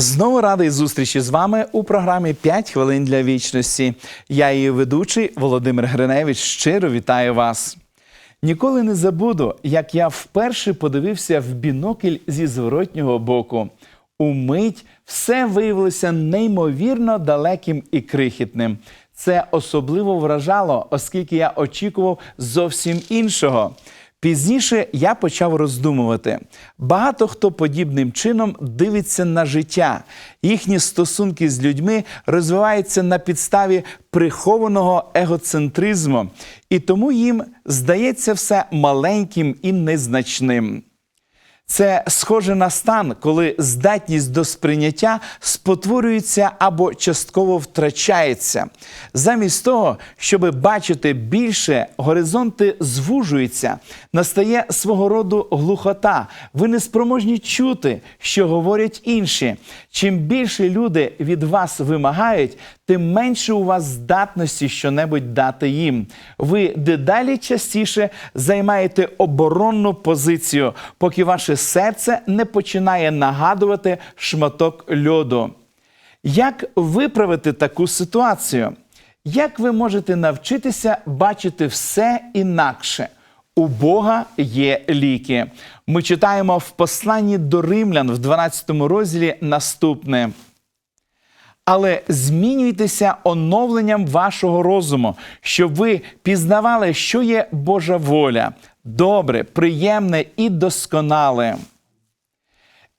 Знову радий зустрічі з вами у програмі «5 хвилин для вічності. Я її ведучий Володимир Гриневич. Щиро вітаю вас. Ніколи не забуду, як я вперше подивився в бінокль зі зворотнього боку. Умить все виявилося неймовірно далеким і крихітним. Це особливо вражало, оскільки я очікував зовсім іншого. Пізніше я почав роздумувати. Багато хто подібним чином дивиться на життя. Їхні стосунки з людьми розвиваються на підставі прихованого егоцентризму, і тому їм здається все маленьким і незначним. Це схоже на стан, коли здатність до сприйняття спотворюється або частково втрачається. Замість того, щоб бачити більше, горизонти звужуються, настає свого роду глухота. Ви не спроможні чути, що говорять інші. Чим більше люди від вас вимагають, тим менше у вас здатності щонебудь дати їм. Ви дедалі частіше займаєте оборонну позицію, поки ваше серце не починає нагадувати шматок льоду. Як виправити таку ситуацію? Як ви можете навчитися бачити все інакше? У Бога є ліки. Ми читаємо в посланні до римлян в 12 розділі наступне. Але змінюйтеся оновленням вашого розуму, щоб ви пізнавали, що є Божа воля, добре, приємне і досконале.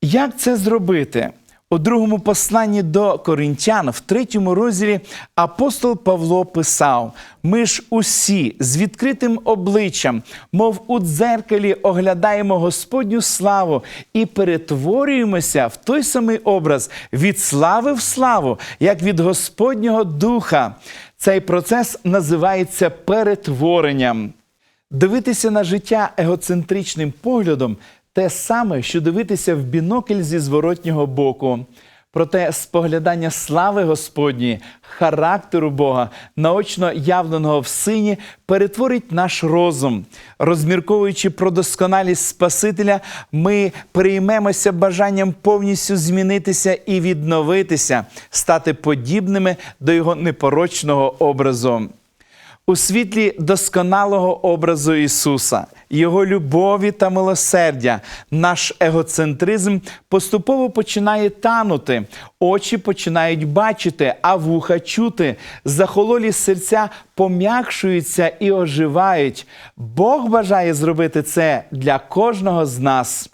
Як це зробити? У другому посланні до коринтян, в третьому розділі, апостол Павло писав: ми ж усі з відкритим обличчям, мов у дзеркалі, оглядаємо Господню славу і перетворюємося в той самий образ від слави в славу, як від Господнього Духа. Цей процес називається перетворенням. Дивитися на життя егоцентричним поглядом те саме, що дивитися в бінокль зі зворотнього боку. Проте споглядання слави Господньої, характеру Бога, наочно явленого в сині, перетворить наш розум. Розмірковуючи про досконалість Спасителя, ми переймемося бажанням повністю змінитися і відновитися, стати подібними до його непорочного образу. У світлі досконалого образу Ісуса, Його любові та милосердя, наш егоцентризм поступово починає танути, очі починають бачити, а вуха чути. Захололі серця пом'якшуються і оживають. Бог бажає зробити це для кожного з нас.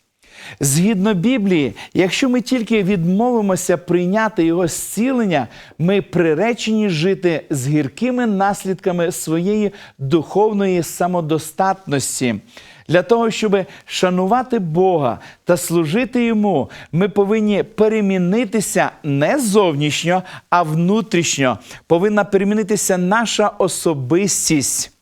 Згідно Біблії, якщо ми тільки відмовимося прийняти його зцілення, ми приречені жити з гіркими наслідками своєї духовної самодостатності. Для того, щоб шанувати Бога та служити Йому, ми повинні перемінитися не зовнішньо, а внутрішньо. Повинна перемінитися наша особистість.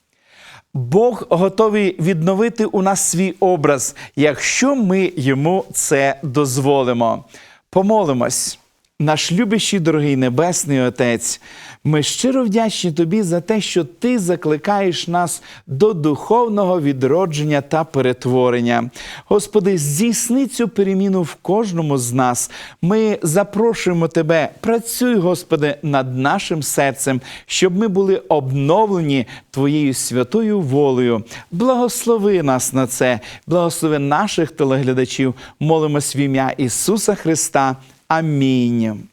Бог готовий відновити у нас свій образ, якщо ми йому це дозволимо. Помолимось. Наш любящий дорогий Небесний Отець, ми щиро вдячні Тобі за те, що Ти закликаєш нас до духовного відродження та перетворення. Господи, здійсни цю переміну в кожному з нас. Ми запрошуємо Тебе, працюй, Господи, над нашим серцем, щоб ми були обновлені Твоєю святою волею. Благослови нас на це, благослови наших телеглядачів. Молимось в ім'я Ісуса Христа. Амінь.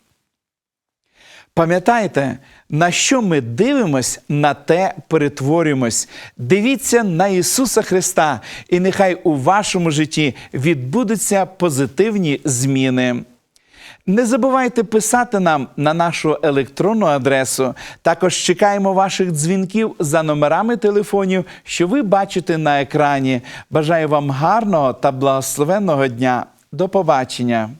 Пам'ятайте, на що ми дивимось, на те перетворюємось. Дивіться на Ісуса Христа, і нехай у вашому житті відбудуться позитивні зміни. Не забувайте писати нам на нашу електронну адресу. Також чекаємо ваших дзвінків за номерами телефонів, що ви бачите на екрані. Бажаю вам гарного та благословенного дня. До побачення!